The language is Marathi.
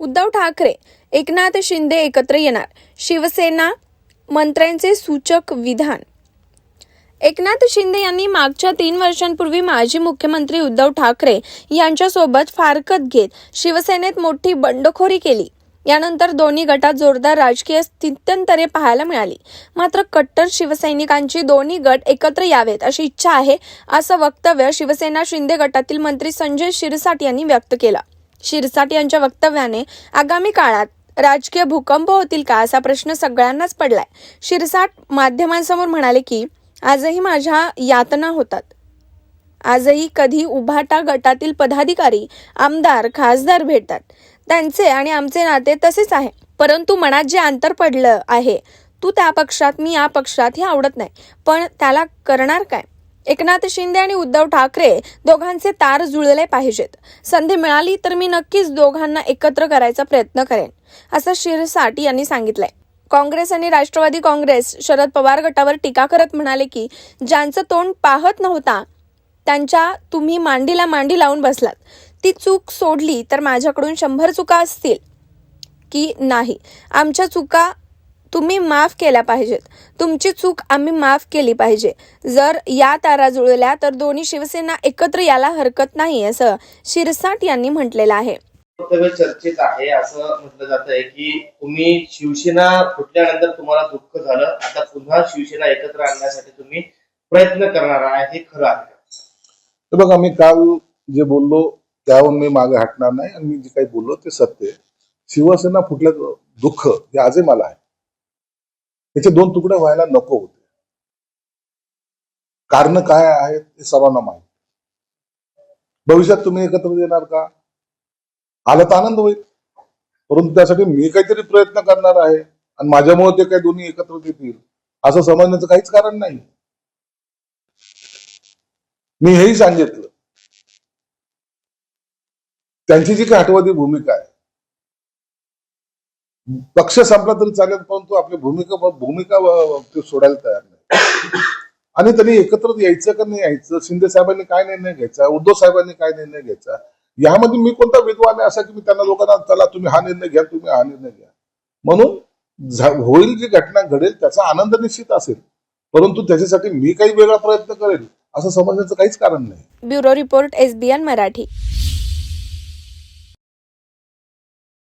उद्धव ठाकरे एकनाथ शिंदे एकत्र येणार. शिवसेना मंत्र्यांचे सूचक विधान. एकनाथ शिंदे यांनी मागच्या तीन वर्षांपूर्वी माजी मुख्यमंत्री उद्धव ठाकरे यांच्यासोबत फारकत घेत शिवसेनेत मोठी बंडखोरी केली. यानंतर दोन्ही गटात जोरदार राजकीय स्थित्यंतरे पाहायला मिळाली. मात्र कट्टर शिवसैनिकांची दोन्ही गट एकत्र यावेत अशी इच्छा आहे असं वक्तव्य शिवसेना शिंदे गटातील मंत्री संजय शिरसाट यांनी व्यक्त केलं. शिरसाट यांच्या वक्तव्याने आगामी काळात राजकीय भूकंप होतील का असा प्रश्न सगळ्यांनाच पडलाय. शिरसाट माध्यमांसमोर म्हणाले की आजही माझ्या यातना होतात. आजही कधी उभाटा गटातील पदाधिकारी आमदार खासदार भेटतात. त्यांचे आणि आमचे नाते तसेच आहे. परंतु मनात जे अंतर पडलं आहे तू त्या पक्षात मी या पक्षात हे आवडत नाही. पण त्याला करणार काय? एकनाथ शिंदे आणि उद्धव ठाकरे दोघांचे तार जुळले पाहिजेत. संधी मिळाली तर मी नक्कीच दोघांना एकत्र करायचा प्रयत्न करेन असं शिरसाट यांनी सांगितलंय. काँग्रेस आणि राष्ट्रवादी काँग्रेस शरद पवार गटावर टीका करत म्हणाले की ज्यांचं तोंड पाहत नव्हता त्यांच्या तुम्ही मांडीला मांडी लावून बसलात. ती चूक सोडली तर माझ्याकडून शंभर चुका असतील की नाही? आमच्या चुका तुम्ही माफ केल्या पाहिजेत. तुमची चूक आम्ही माफ केली पाहिजे. जर या तारा जुळल्या तर दोन्ही शिवसेना एकत्र यायला हरकत नाही असं शिरसाट यांनी म्हटलेलं आहे. चर्चेत आहे असं म्हटलं जात आहे की तुम्ही शिवसेना फुटल्यानंतर तुम्हाला दुःख झालं आता पुन्हा शिवसेना एकत्र आणण्यासाठी तुम्ही प्रयत्न करणार आहे हे खरं आहे का? तर बघा मी काल जे बोललो त्याहून मी मागे हटणार नाही आणि मी जे काही बोललो ते सत्य आहे. शिवसेना फुटल्याचं दुःख हे आजही मला आहे. त्याचे दोन तुकडे व्हायला नको होते. कारण काय आहेत हे सर्वांना माहीत. भविष्यात तुम्ही एकत्र येणार का? आलं तर आनंद होईल. परंतु त्यासाठी मी काहीतरी प्रयत्न करणार आहे आणि माझ्यामुळे ते काही दोन्ही एकत्र येतील. असं समजण्याचं काहीच कारण नाही. मी हेही सांगितलं. त्यांची जी काही आठवडी भूमिका आहे पक्ष संपला तरी चालेल परंतु आपली भूमिका भूमिका ते सोडायला तयार नाही. आणि त्यांनी एकत्र यायचं का नाही यायचं शिंदे साहेबांनी काय निर्णय घ्यायचा उद्धव साहेबांनी काय निर्णय घ्यायचा यामध्ये मी कोणता विद्वान आहे असा की मी त्यांना लोकांना चला तुम्ही हा निर्णय घ्या तुम्ही हा निर्णय घ्या. म्हणून होईल जी घटना घडेल त्याचा आनंद निश्चित असेल. परंतु त्याच्यासाठी मी काही वेगळा प्रयत्न करेल असं समजण्याचं काहीच कारण नाही. Bureau report SBN Marathi.